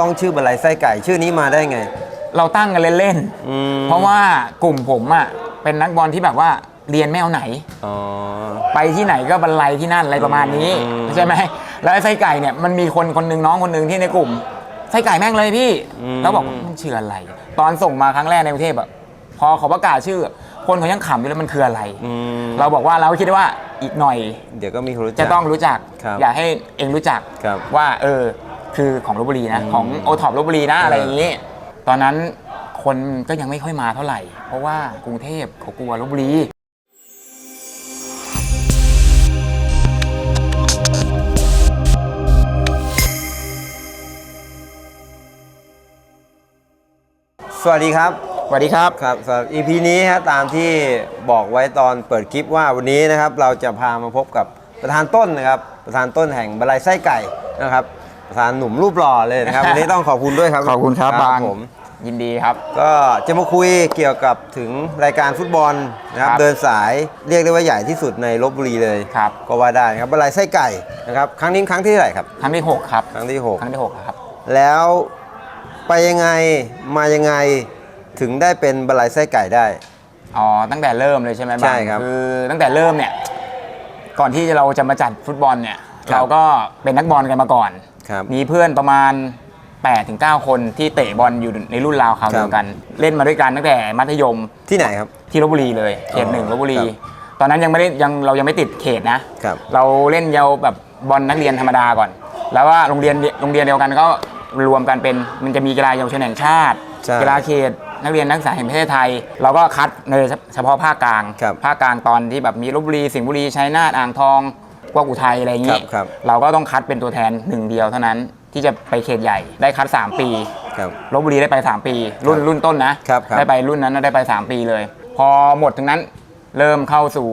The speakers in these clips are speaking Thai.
ต้องชื่อบรรลัยไส้ไก่ชื่อนี้มาได้ไง เราตั้งกันเล่นอืมๆ เพราะว่ากลุ่มผมอะเป็นนักบอลที่แบบว่าเรียนไม่เอาไหน อ๋อ ไปที่ไหนก็บรรลัยที่นั่นอะไรประมาณนี้อืม ใช่ไหมแล้วไอ้ไส้ไก่เนี่ยมันมีคนคนหนึ่งน้องคนหนึ่งที่ในกลุ่มไส้ไก่แม่งเลยพี่อืมแล้วบอกว่ามันชื่ออะไร ตอนส่งมาครั้งแรกในกรุงเทพอะพอเขาประกาศชื่อ คนเขายังขำอยู่แล้วมันคืออะไร อืมเราบอกว่าเราคิดว่าอีกหน่อย เดี๋ยวก็มีคนรู้จัก จะต้องรู้จัก ครับอยากให้เองรู้จักครับ ว่าเออ คือของลบบุรีนะอืมของโอท็อปลบบุรีนะเออออะไรอย่างนี้ ตอนนั้นคนก็ยังไม่ค่อยมาเท่าไหร่ เพราะว่ากรุงเทพเขากลัวลบบุรีสวัสดีครับ สวัสดีครับ ครับสำหรับ EP นี้ฮะตามที่บอกไว้ตอนเปิดคลิปว่าวันนี้นะครับเราจะพามาพบกับประธานต้นนะครับ ประธานต้นแห่งบรรลัยไส้ไก่นะครับ ประธานหนุ่มรูปหล่อเลยนะครับ วันนี้ต้องขอบคุณด้วยครับขอบคุณครับบางผมยินดีครับ ก็จะมาคุยเกี่ยวกับถึงรายการฟุตบอลนะครับครับเดินสายเรียกได้ว่าใหญ่ที่สุดในลบบุรีเลยครับ ก็ว่าได้ครับบรรลัยไส้ไก่นะครับครั้งนี้ครั้งที่เท่าไหร่ครับ ครั้งที่6ครับครั้งที่หกครั้งที่6แล้วครับแล้วไปยังไงมายังไงถึงได้เป็นบรรลัยไส้ไก่ได้ อ๋อตั้งแต่เริ่มเลยใช่ไหมางใช่ครับ คือตั้งแต่เริ่มเนี่ยก่อนที่เราจะมาจัดฟุตบอลเนี่ย ครับ เราก็เป็นนักบอลกันมาก่อน ครับ มีเพื่อนประมาณ8ถึง9คนที่เตะบอลอยู่ในรุ่นราวคราวครับเดียวกัน เล่นมาด้วยกันตั้งแต่มัธยมที่ไหนครับ ที่ลบบุรีเลยเขตหนึ่งอ๋อลบบุรี ครับตอนนั้นยังไม่ได้ยังเรายังไม่ติดเขตนะครับ เราเล่นเยาวแบบบอลนักเรียนธรรมดาก่อน แล้วว่าโรงเรียนโรงเรียนเดียวกันก็รวมกันเป็นมันจะมีกีฬาเยาวชนแห่งชาติใช่กีฬาเขตนักเรียนนักศึกษาแห่งประเทศไทย เราก็คัดในเฉพาะภาคกลางครับ ภาคกลางตอนที่แบบมีลบบุรีสิงห์บุรีชัยนาทอ่างทอง พวกอุทัยอะไรอย่างงี้ครับครับ เราก็ต้องคัดเป็นตัวแทนหนึ่งเดียวเท่านั้นที่จะไปเขตใหญ่ได้คัด 3 ปีครับ ลบบุรีได้ไป 3 ปี รุ่นรุ่นต้นนะครับครับ ได้ไปรุ่นนั้นได้ไป 3 ปีเลย พอหมดถึงนั้นเริ่มเข้าสู่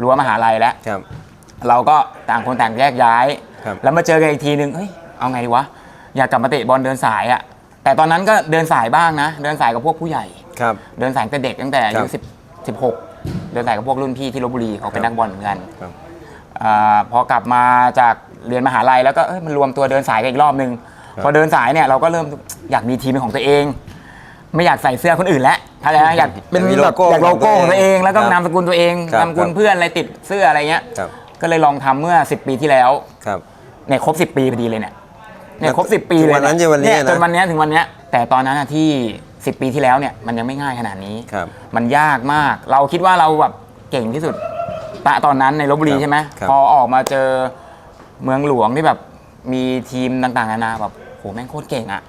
รั้วมหาลัยแล้ว ครับ เราก็ต่างคนต่างแยกย้าย ครับ แล้วมาเจอกันอีกทีนึงเฮ้ย เอาไงดีวะ อยากกลับมาเตะบอลเดินสายอะแต่ตอนนั้นก็เดินสายบ้างนะ เดินสายกับพวกผู้ใหญ่ ครับ เดินสายตั้งแต่เด็กตั้งแต่อาครัยุบสิบสิบหกเดินสายกับพวกรุ่นพี่ที่ลบบุรีเขาเป็นครับนักบอลเหมือนกัน ครับ อาพอกลับมาจากเรียนมหาลัยแล้วก็เอ้ยมันรวมตัวเดินสายกันอีกรอบนึง พอเดินสายเนี่ยเราก็เริ่มอยากมีทีมเป็นของตัวเอง ไม่อยากใส่เสื้อคนอื่นแล้วเข้าใจไหมอยากเป็นมีแบโลบโก้อยากโลโก้ของตัวเองแล้วก็ครับนามสกุลตัวเองครับนามสกุลครับเพื่อนอะไรติดเสื้ออะไรเงี้ยครับ ก็เลยลองทำเมื่อ 10 ปีที่แล้ว ครับ เนี่ยครบ10ปีพอดีเลยเนี่ยเนี่ยครบ10ปีเลยวันนั้นจนวันนี้เยนะจนวันเนี้ยถึงวันเนี้ยแต่ตอนนั้นอะที่10ปีที่แล้วเนี่ยมันยังไม่ง่ายขนาดนี้ ครับมันยากมาก เราคิดว่าเราแบบเก่งที่สุด ตะตอนนั้นในลบบุรีครับใช่ไหมครับพอออกมาเจอเมืองหลวงที่แบบมีทีมต่างๆนานาแบบโหแม่งโคตรเก่งอะ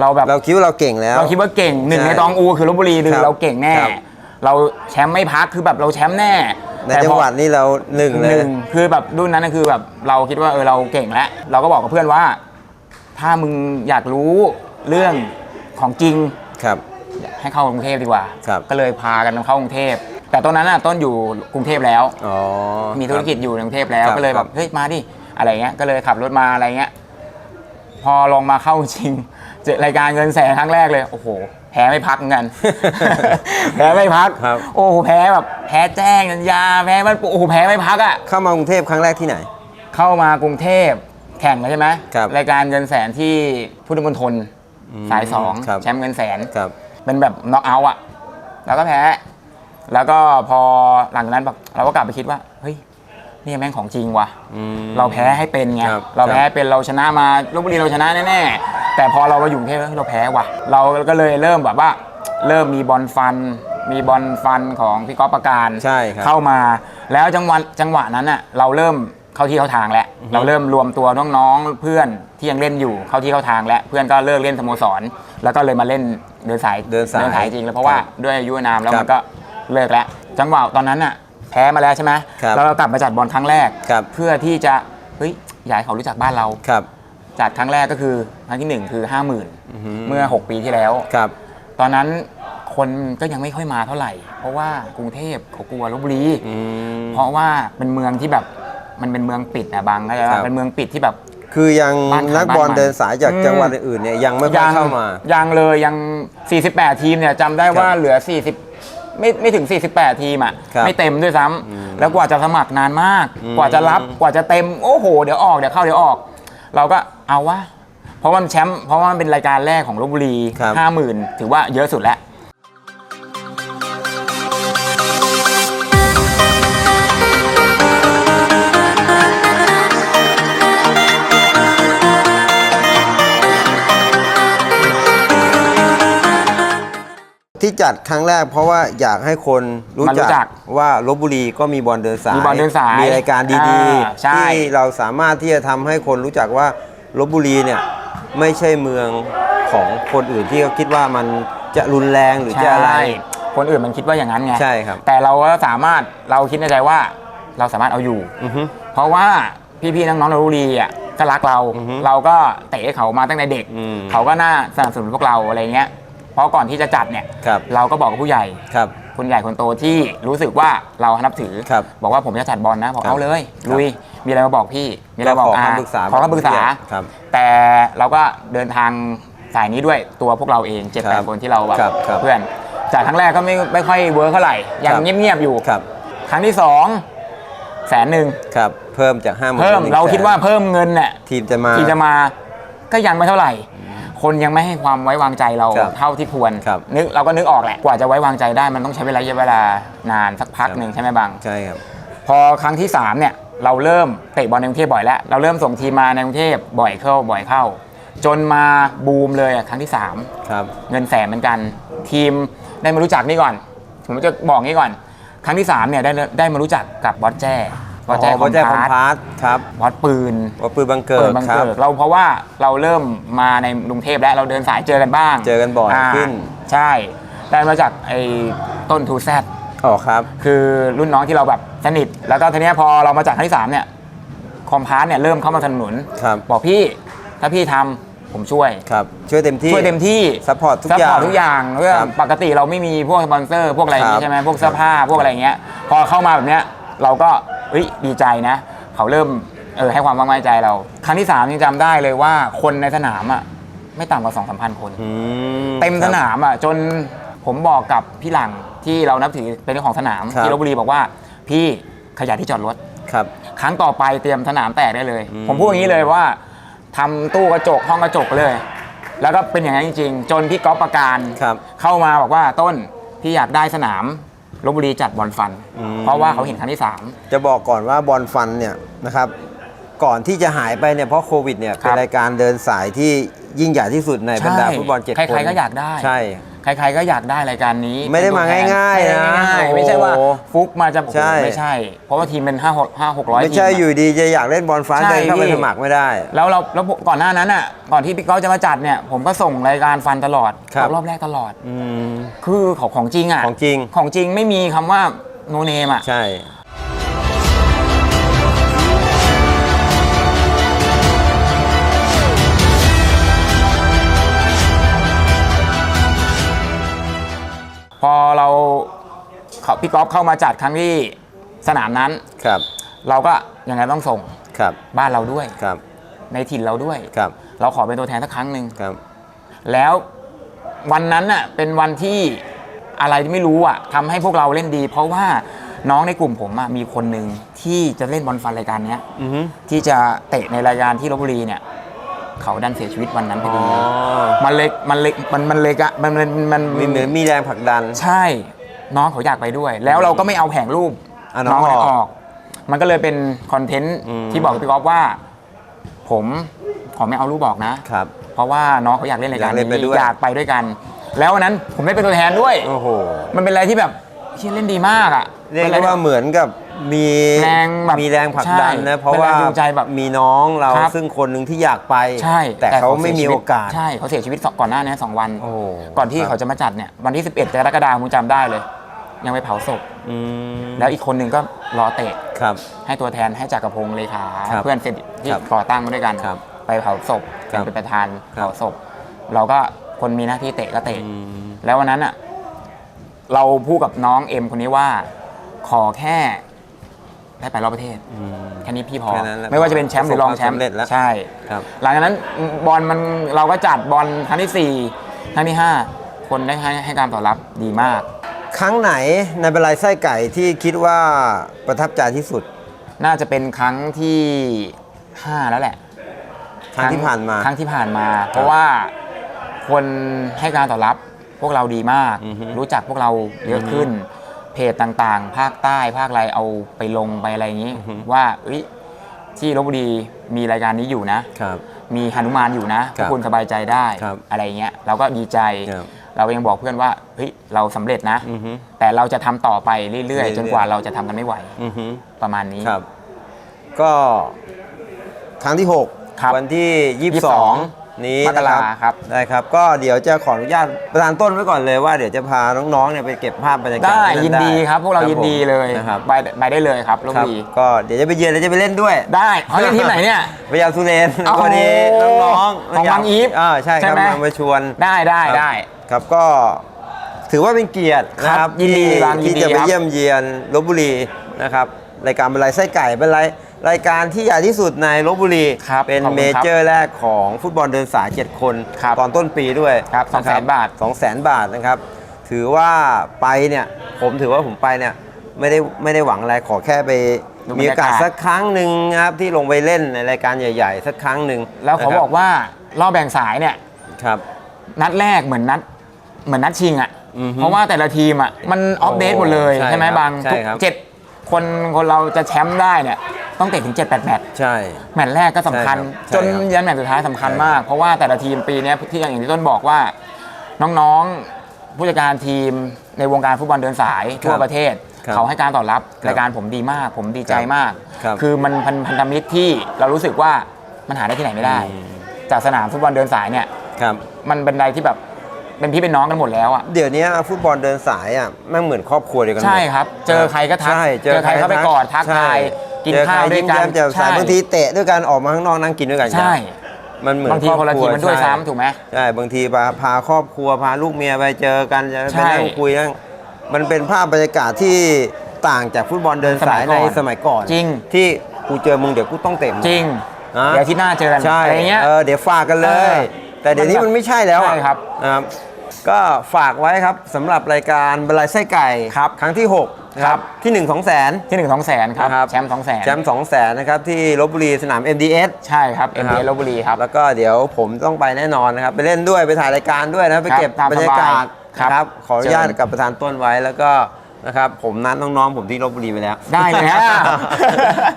เราแบบ เราคิดว่าเราเก่งแล้ว เราคิดว่าเก่งหนึ่งใช่ในตองอูคือลบบุรีหนึ่งครับเราเก่งแน่ ครับ เราแชมป์ไม่พักคือแบบเราแชมป์แน่ในแต่จัพงอหวัดนี่เราหนึ่งหเลยนึ่งคือแบบรุ่นนั้นนะคือแบบเราคิดว่าเออเราเก่งแล้ว เราก็บอกกับเพื่อนว่า ถ้ามึงอยากรู้เรื่องของจริง ครับ ให้เข้ากรุงเทพดีกว่า ครับก็เลยพากันเข้ากรุงเทพ แต่ตอนนั้นน่ะต้นอยู่กรุงเทพแล้ว อ๋อมีธุรกิจอยู่ในกรุงเทพแล้วครับก็เลยคแบรับบเฮ้ยมาดิอะไรเงี้ยก็เลยขับรถมาอะไรเงี้ยพอลองมาเข้าจริงเจอรายการเงินแสนครั้งแรกเลยโอ้โหแพ้ไม่พักเหมือนกัน แพ้ไม่พักครับ โอ้โหแพ้แบบแพ้แจ้งสัญญาแพ้มันโอ้โหแพ้ไม่พักอะ เข้ามากรุงเทพครั้งแรกที่ไหน เข้ามากรุงเทพแข่งแล้วใช่ไหมครับรายการเงินแสนที่พุทธมณฑลอืมสายสองครับ แชมป์เงินแสน ครับ เป็นแบบน็อกเอาท์อะ แล้วก็แพ้ แล้วก็พอหลังจากนั้นแบบเราก็กลับไปคิดว่า เฮ้ยนี่แม่งของจริงว่ะ อืม เราแพ้ให้เป็นไง ครับเราแพ้เป็นเราชนะมาลบบุรีเราชนะแน่ๆ แต่พอเรามาอยู่กรุงเทพเฮ้ยเราแพ้ว่ะ เราก็เลยเริ่มแบบว่า เริ่มมีบอลฟัน มีบอลฟันของพี่ก๊อฟประการใช่ครับเข้ามา แล้วจังหวะจังหวะนั้นน่ะเราเริ่มเข้าที่เข้าทางแล้ว เราเริ่มรวมตัวน้องๆเพื่อนที่ยังเล่นอยู่เข้าที่เข้าทางแล้ว เพื่อนก็เลิกเล่นสโมสร แล้วก็เลยมาเล่นเดินสายเดินสายจริงแล้วเพราะว่าครับด้วยอายุอานามแล้วครับ มันก็ เลิกแล้วจังหวะตอนนั้นน่ะแพ้มาแล้วใช่ไหมครับแล้วเรากลับมาจัดบอลครั้งแรก ครับ เพื่อที่จะเฮ้ยอยากให้เขารู้จักบ้านเรา ครับ จัดครั้งแรกก็คือครั้งที่หนึ่งคือ 5 0,000อือฮึเมื่อ 6 ปีที่แล้ว ครับ ตอนนั้นคนก็ยังไม่ค่อยมาเท่าไหร่ เพราะว่ากรุงเทพเขากลัวลบบุรีอืม เพราะว่าเป็นเมืองที่แบบมันเป็นเมืองปิดนะบางก็จะครับ เป็นเมืองปิดที่แบบ คือยังบ้านใครนักบอลบ้านมัน เดินสายจากอืมจังหวัดอื่นๆเนี่ยยังไม่ค่อยเข้ามา ยังเลยยัง 48 ทีมเนี่ยจำได้ว่าครับเหลือ40 ไม่ไม่ถึง 48 ทีมอะครับไม่เต็มด้วยซ้ำอืมแล้วกว่าจะสมัครนานมาก อืม กว่าจะรับกว่าจะเต็มโอ้โห เดี๋ยวออกเดี๋ยวเข้าเดี๋ยวออก เราก็เอาวะเพราะว่ามันแชมป์เพราะว่ามันเป็นรายการแรกของลบบุรีครับ ห้าหมื่นถือว่าเยอะสุดแล้ว จัดครั้งแรกเพราะว่าอยากให้คนรู้มารู้จัจักกว่าลบบุรีก็มีบอลเดินสายมีบอลเดินสายมีรายการดีอ่าใช่ที่เราสามารถที่จะทำให้คนรู้จักว่าลบบุรีเนี่ยไม่ใช่เมืองของคนอื่นที่เขาคิดว่ามันจะรุนแรงหรือจะอะไร ใช่คนอื่นมันคิดว่าอย่างนั้นไงใช่ครับ แต่เราก็สามารถเราคิดในใจว่าเราสามารถเอาอยู่ อือฮึ เพราะว่าพี่ๆน้องๆในลพบุรีอะก็รักเรา อือฮึเราก็เตะให้เขามาตั้งแต่เด็ก อืม เขาก็น่าสนับสนุนพวกเราอะไรเงี้ยเพ ราะก่อนที่จะจัดเนี่ยครับเราก็บอกกับผู้ใหญ่ครับ คนใหญ่คนโตที่รู้สึกว่าเรานับถือ ครับบอกว่าผมจะจัดบอลนะบอกครับเอาเลยครับลุยมีอะไรมาบอกพี่มีอะไรก็บอกขออ่คำปรึกษาขอคำปรึกษาครับแต่เราก็เดินทางสายนี้ด้วยตัวพวกเราเองเจ็ดแปครัดบคนที่เราแบบครับครับเพื่อนจากครั้งแรกก็ไม่ไม่ค่อยเวิร์คเท่าไหร่ยังครับ เงียบๆอยู่ครับครั้งที่สองแสนหนึ่งครับ เพิ่มจากห้าหมื่นเพิ่มเราคิดว่าเพิ่มเงินเนี่ย ทีมจะมา ที่จะมาก็ยังไม่เท่าไหร่ คนยังไม่ให้ความไว้วางใจเราครับเท่าที่ควรครับนึกเราก็นึกออกแหละกว่าจะไว้วางใจได้มันต้องใช้เวลาเยอะเวลานานสักพักครับ หนึ่งใช่ไหมบาง ใช่ครับ พอครั้งที่3เนี่ยเราเริ่มเตะบอลในกรุงเทพบ่อยแล้วเราเริ่มส่งทีมมาในกรุงเทพบ่อยเข้าบ่อยเข้า จนมาบูมเลยอะครั้งที่ครับ3เงินแสนเหมือนกัน ทีมได้มารู้จักนี่ก่อนผมจะบอกนี่ก่อน ครั้งที่3เนี่ยได้ได้มารู้จักกับบอสแจ้ บอสแจ้บอลแจ้คคออมมพาพาร์ร์ตครับบอสปืนบอลปืนบังเกิเปิดดบังครัเกิบดเราเพราะว่าเราเริ่มมาในกรุงเทพแล้วเราเดินสายเจอกันบ้างเจอกันบ่อยขึ้น ใช่ได้มาจากไอ้ต้นทูแซด อ๋อครับ คือรุ่นน้องที่เราแบบสนิท แล้วก็ทีเนี้ยพอเรามาจากครั้งที่สามเนี่ยคอมพาร์ตเนี่ยเริ่มเข้ามาสนับสนุนครับ บอกพี่ถ้าพี่ทำผมช่วย ครับ ช่วยเต็มที่ ช่วยเต็มที่ซัพพอร์ตทุกซัพอย่าพองร์ตทุกอย่างเรื่องครับปกติเราไม่มีพวกสปอนเซอร์ พวกอะไรอย่างครังี้บใช่ไหมพวกเสื้อผ้าพวกอะไรอย่างเงี้ย พอเข้ามาแบบเนี้ย เราก็เฮ้ยดีใจนะ เขาเริ่มเออให้ความไว้ใจเรา ครั้งที่สามยังจำได้เลยว่าคนในสนามอะไม่ต่ำกว่าสองสามพันคน อืเต็มคสรับนามอะจนผมบอกกับพี่หลังที่เรานับถือเป็นเจ้าของสนามครับที่ลบบุรีบอกว่าพี่ขยายที่จอดรถ ครับ ครั้งต่อไปเตรียมสนามแตกได้เลย อืม ผมพูดอย่างนี้เลยว่าทำตู้กระจกห้องกระจกเลย แล้วก็เป็นอย่างนั้นจริง ๆ จนพี่ก๊อฟประการครับ เข้ามาบอกว่าต้นพี่อยากได้สนาม ลบบุรีจัดบอลฟัน อืม เพราะว่าเขาเห็นครั้งที่สาม จะบอกก่อนว่าบอลฟันเนี่ยนะครับก่อนที่จะหายไปเนี่ยเพราะโควิดเนี่ยครัเป็นบรายการเดินสายที่ยิ่งใหญ่ที่สุดในบรรดาใช่ฟุตบอลเจ็ดใครๆคนก็อยากได้ ใช่ ใครๆก็อยากได้รายการนี้ไม่ได้มาเป็นตัวแทง่ายๆนะไม่ได้ง่ายๆโอ้โหไม่ใช่ว่าฟุกมาจะโอ้โหใช่ ไม่ใช่ เพราะว่าทีมเป็นห้าหกห้าหกร้อยไม่ใช่ทีะอยู่ดีจะอยากเล่นบอลฟันใช่เดินเข้าไปพี่สมัครไม่ได้ แล้วเราแล้วก่อนหน้านั้นอะก่อนที่พี่ก๊อฟจะมาจัดเนี่ยผมก็ส่งรายการฟันตลอดครับรอบแรกตลอด อืม คือของของจริงอะของจริง ของจริงไม่มีคำว่าโนเนมอะ ใช่ พี่ก๊อฟเข้ามาจัดครั้งที่สนามนั้น ครับ เราก็ยังไงต้องส่งครับ บ้านเราด้วย ครับ ในถิ่นเราด้วย ครับ เราขอเป็นตัวแทนสักครั้งหนึ่งครับ แล้ววันนั้นน่ะเป็นวันที่อะไรที่ไม่รู้อะทำให้พวกเราเล่นดี เพราะว่าน้องในกลุ่มผมอะมีคนหนึ่งที่จะเล่นบอลฟันรายการเนี้ยอือฮึที่จะเตะในรายการที่ลบบุรีเนี่ยเขาดันเสียชีวิตวันนั้นพออ๋ดีอมันเล็กมันเล็กมันมันเล็กอะมันมันมัน มีเหมือนมีแรงผลักดัน ใช่ น้องเขาอยากไปด้วย แล้วเราก็ไม่เอาแผงรูปอะน้องเาออก ออก มันก็เลยเป็นคอนเทนต์อืม ที่บอกกับพี่ก๊อฟว่า ผมขอไม่เอารูปบอกนะ ครับ เพราะว่าน้องเขาอยากเล่นรายการอยากเล่นไปนี้ด้วย อยากไปด้วยกัน แล้ววันนั้นผมได้เป็นตัวแทนด้วย โอ้โหมันเป็นอะไรที่แบบเชี่ยเล่นดีมากอะเรียกป็นได้อะว่าเหมือนกับมีแรงแบบมีแรงผลักดันใช่นะเพราะว่าเป็นแรงจูงใจแบบมีน้องเราครับ ซึ่งคนหนึ่งที่อยากไป ใช่แต่เขาไม่มีสียชีโอวิตกาส ใช่เขาเสียชีวิตสองก่อนหน้านี้สองวัน โอ้โหก่อนที่ครับ เขาจะมาจัดเนี่ยวันที่ 11กรกฎาคมผมจำได้เลย ยังไปเผาศพ อืมแล้วอีกคนหนึ่งก็รอเตะ ครับ ให้ตัวแทนให้จักรพงศ์เลขาครับเพื่อนสนิทที่ครับก่อตั้งมาด้วยกัน ครับไปเผาศพครับเป็นประธานครับ เผาศพ เราก็คนมีหน้าที่เตะก็เตะ อืม แล้ววันนั้นอะเราพูดกับน้องเอ็มคนนี้ว่า ขอแค่ได้ไปรอบประเทศอืมแค่นี้พี่พอ แค่นั้นแหละไม่ว่าจะเป็นแชมป์หรือรองแชมป์ประสบความสำเร็จแล้ว ใช่ ครับ หลังจากนั้นบอลมันเราก็จัดบอลครั้งที่สี่ครั้งที่ห้าคนได้ให้ให้การตอบรับดีมาก ครั้งไหนในบรรลัยไส้ไก่ที่คิดว่าประทับใจที่สุด น่าจะเป็นครั้งที่ห้าแล้วแหละคครั้งที่ผ่านมา ครั้งที่ผ่านมา เพราะว่าคนให้การตอบรับพวกเราดีมาก อือฮึรู้จักพวกเราเยอะขึ้น เพจต่างๆ ภาคใต้ภาคอะไรเอาไปลงไปอะไรอย่างนี้ว่าเอ้ยที่ลบบุรีมีรายการนี้อยู่นะ ครับ มีหนุมานอยู่นะครัทุบกคนสบายใจได้ครับอะไรเงี้ยเราก็ดีใจ ครับ เรายังบอกเพื่อนว่าเฮ้ยเราสำเร็จนะ อือฮึ แต่เราจะทำต่อไปเรื่อยเรื่อยๆๆจนกว่าเราจะทำกันไม่ไหว อือฮึ ประมาณนี้ ครับ ก็ครั้งที่ ครับ6วันที่ 22 นี้มกนะราคครัรับบได้ครับ ก็เดี๋ยวจะขออนุญาตประธานต้นไว้ก่อนเลยว่าเดี๋ยวจะพาน้องๆเนี่ยไปเก็บภาพบรรยากาศได้ที่นั่นยินดีครับ พวกเรายินดีเลย นะครับไปไปได้เลยครับลบครับบุรีก็เดี๋ยวจะไปเยือนเดี๋ยวจะไปเล่นด้วยได้เขาเล่นที่ไหนเนี่ย พยาสุเรนโอ้โหวันนี้น้องๆของบางอีฟอ่าใช่ครับใช่ไหมมามาชวน ได้ได้ครับ ได้ ครับก็ถือว่าเป็นเกียรตินะคครัรับบยินดีที่บางยินที่ดีจะไปครับเยี่ยมเยียนลบบุรีนะครับรายการบรรลัยไส้ไก่เป็นรายรายการที่ใหญ่ที่สุดในลบบุรีครับเป็นขอบคุณเมครับเจอร์แรกของฟุตบอลเดินสาย 7 คนครับตอนต้นปีด้วยครับนะ200,000บาท2 0 0 0 0บาทนะครับ ถือว่าไปเนี่ยผมถือว่าผมไปเนี่ยไม่ได้ไม่ได้หวังอะไรขอแค่ไปดูมีโอกาสบรรยากาศสักครั้งหนึ่งนะครับที่ลงไปเล่นในรายการใหญ่ ๆ สักครั้งหนึ่งแล้วเขานะครับอกว่า รอบแบ่งสายเนี่ยครับ นัดแรกเหมือนนัด เหมือนนัดชิงอะ อือฮึเพราะว่าแต่ละทีมอะมันออฟเดตหมดเลยใช่ใช่ไหมครับบางใช่ทุกครับ เจ็ดคนคนเราจะแชมป์ได้เนี่ยต้องเตะถึง7 8แมตช์ใช่ แมตช์แรกก็สำคัญ ใช่ครับจนใช่ครับยันแมตช์สุดท้ายสำคัญมาก เพราะว่าแต่ละทีมปีเนี้ยที่อย่างที่ต้นบอกว่า น้องๆผู้จัดการทีมในวงการฟุตบอลเดินสายทั่วประเทศ ครับเขาให้การตอบรับครับรายการผมดีมาก ผมดีใจมากครับอมันพันพันธมิตรที่เรารู้สึกว่ามันหาได้ที่ไหนไม่ได้ อืม จากสนามฟุตบอลเดินสายเนี่ย ครับ มันเป็นอะไรที่แบบ เป็นพี่เป็นน้องกันหมดแล้วอะเดี๋ยวนี้ฟุตบอลเดินสายอะแม่งเหมือนครอบครัวเดียวกันหมด ใช่ครับ เจอใครก็ทักใช่เจอใครเข้าไปกอดทักใช่ทายกินเจอข้าวใครด้วยกันมแจ่มใสใช่บางทีเตะด้วยกันออกมาข้างนอกนั่งกินด้วยกันใช่มันเหมือนบางทีคนละทีมมันด้วยใช่ซ้ำถูกไหมใช่บางทีพาพาครอบครัวพาลูกเมียไปเจอกันจะใช่ไปนั่งคุยนั่งมันเป็นภาพบรรยากาศที่ต่างจากฟุตบอลเดินสายสมัยก่ในอนสมัยก่อนจริงที่กูเจอมึงเดี๋ยวกูต้องเตะมึงจริงนะเดี๋ยวอาที่หน้าเจอกันใช่อะไรเงี้ยเออเดี๋ยวฝากกันเลยเออแต่เดี๋ยวนี้มันไม่ใช่แล้วอะใช่ครับนะครับ ก็ฝากไว้ครับสำหรับรายการบรรลัยไส้ไก่ครับครั้งที่6นะคครัรับบที่ 1 2 0 0 0 0 ที่หนึ่งสองแสนครับนะครับ แชมป์สองแสนแชมป์2 0 0 0 0นะครับที่ลบบุรีสนาม MDS ใช่ครับเอ็นะมครัเอบลบบุรีครับ แล้วก็เดี๋ยวผมต้องไปแน่นอนนะครับ ไปเล่นด้วยไปถ่ายรายการด้วยนะไปเก็บตามบรรยากาศสบายครับนะครับขออนุญาตเชิญ กับประธานต้นไว้แล้วก็นะครับผมนัดน้องๆผมที่ลบบุรีไปแล้ว ได้แล้ว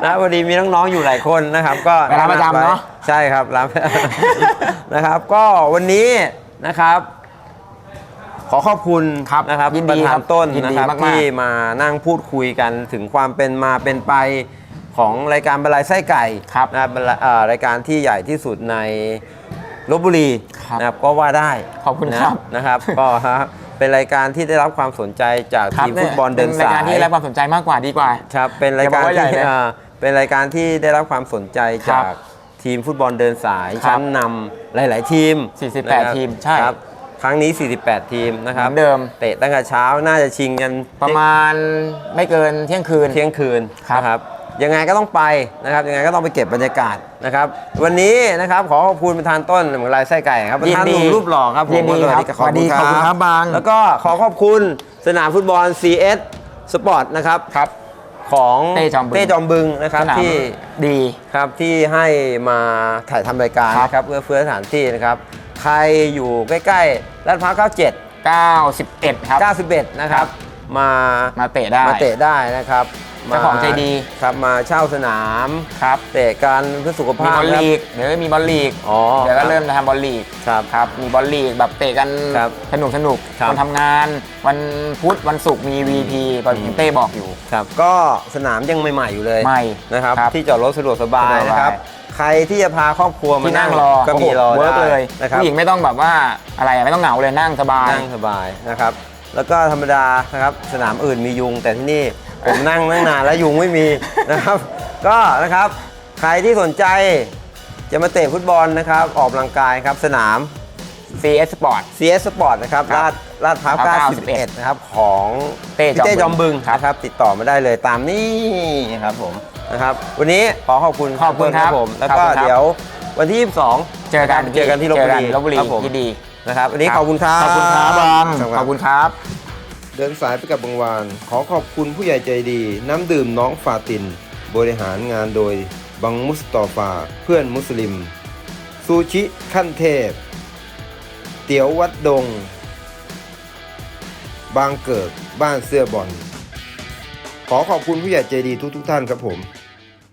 นะพอดีมีน้องๆอยู่หลายคนนะครับ ก็ไปร้านประจำเนอะ ใช่ครับร้าน นะครับ ก็วันนี้นะครับ ขอขอบคุณครับนะครับยินปดีระธาครันบต้นยินดีนะครับมากๆ ที่มานั่งพูดคุยกันถึงความเป็นมาเป็นไปของรายการบรรลัยไส้ไก่ครับนะครับบรรลัยเอ่อรายการที่ใหญ่ที่สุดในลบบุรีครับนะครับก็ว่าได้ขอบคุณครับนะนะครับ ก็ฮะเป็นรายการที่ได้รับความสนใจจากครับทีมฟุตบอลเดินป็สารายการที่ได้รับความสนใจมากกว่าดีกว่า ครับเป็นรายการอย่าบอกว่าใหญ่ที่เลยเอ่อเป็นรายการที่ได้รับความสนใจครัจาบกทีมฟุตบอลเดินสายครับชั้นนำหลาย ๆ ทีม48นะครับทีมใช่ครับ ครั้งนี้ 48 ทีมนะครับเหมือนเดิม เตะตั้งแต่เช้าน่าจะชิงกันประมาณไม่เกินเที่ยงคืนเที่ยงคืนครับนะครับยังไงก็ต้องไปนะครับยังไงก็ต้องไปเก็บบรรยากาศนะครับ วันนี้นะครับขอขอบคุณประธานต้นเหมือนลายไส้ไก่ครับประธานหนุ่มรูปหล่อครับผมยินดีครับขอบคุณขอบคุณครับบางแล้วก็ขอขอบคุณสนามฟุตบอล CS Sport นะครับครับ ของเต้จอมบึง เต้จอมบึงนะครับสนามที่ดีครับที่ให้มาถ่ายทำรายการครับ นะครับเพื่อเฟื้อสถานที่นะครับ ใครอยู่ใกล้ๆลาดพร้าว97 91 ครับ 91 นะครับ มามาเตะได้ มาเตะได้นะครับ เจ้าของใจดี ครับมาเช่าสนามครับเตะกันเพื่อสุขมีภาพบอลครับ ลีกเดี๋ยวมีบอลลีกอ๋อเดี๋ยวก็ครับเริ่มจะทำบอลลีกครับครับมีบอลลีกแบบเตะกันครับสนุกสนุกครับ วันทำงาน วันพุธวันศุกร์มี VP ตอนเต้บอกอยู่ ครับก็สนามยังใหม่ ๆ อยู่เลยใหม่นะครับ ครับที่จอดรถสะดวกสบายสะดวกสบาย นะครับ ใครที่จะพาครอบครัวมาที่นั่งรอก็มีรอเวิร์กได้เลยนะครับ ผู้หญิงไม่ต้องแบบว่าอะไรอะไม่ต้องเหงาเลยนั่งสบาย นั่งสบายนะครับ แล้วก็ธรรมดานะครับสนามอื่นมียุงแต่ที่นี่ ผมนั่งนั่งนานแล้วยุงไม่มีนะครับ ก็นะครับใครที่สนใจจะมาเตะฟุตบอลนะครับ ออกกำลังกายครับสนาม CS Sport CS Sport นะครับครัลาบดลาดพร้าวพร้าว91นะครับ ของเต้พี่เต้จจออมมบึบึงงครับ นะครับ ติดต่อมาได้เลยตามนี้ครับผมนะครับ วันนี้ขอขอบคุณขอบคุณครับผม แล้วขอบก็คุณครับ เดี๋ยววันที่ 22เจอกันเจอกันที่ลบบุรีลบบุรีครับผมที่ดีนะครับวันนี้ขอบคุณครับ ขอบคุณครับบางครับขอบคุณครับเเดินสายไปกับบางวาน ขอขอบคุณผู้ใหญ่ใจดี น้ำดื่มน้องฟาติน บริหารงานโดย บังมุสตอฟา เพื่อนมุสลิม ซูชิขั้นเทพ เตี๋ยววัดดง บางเกิดบ้านเสื้อบอลขอขอบคุณผู้ใหญ่ใจดีทุกทุกท่านครับผม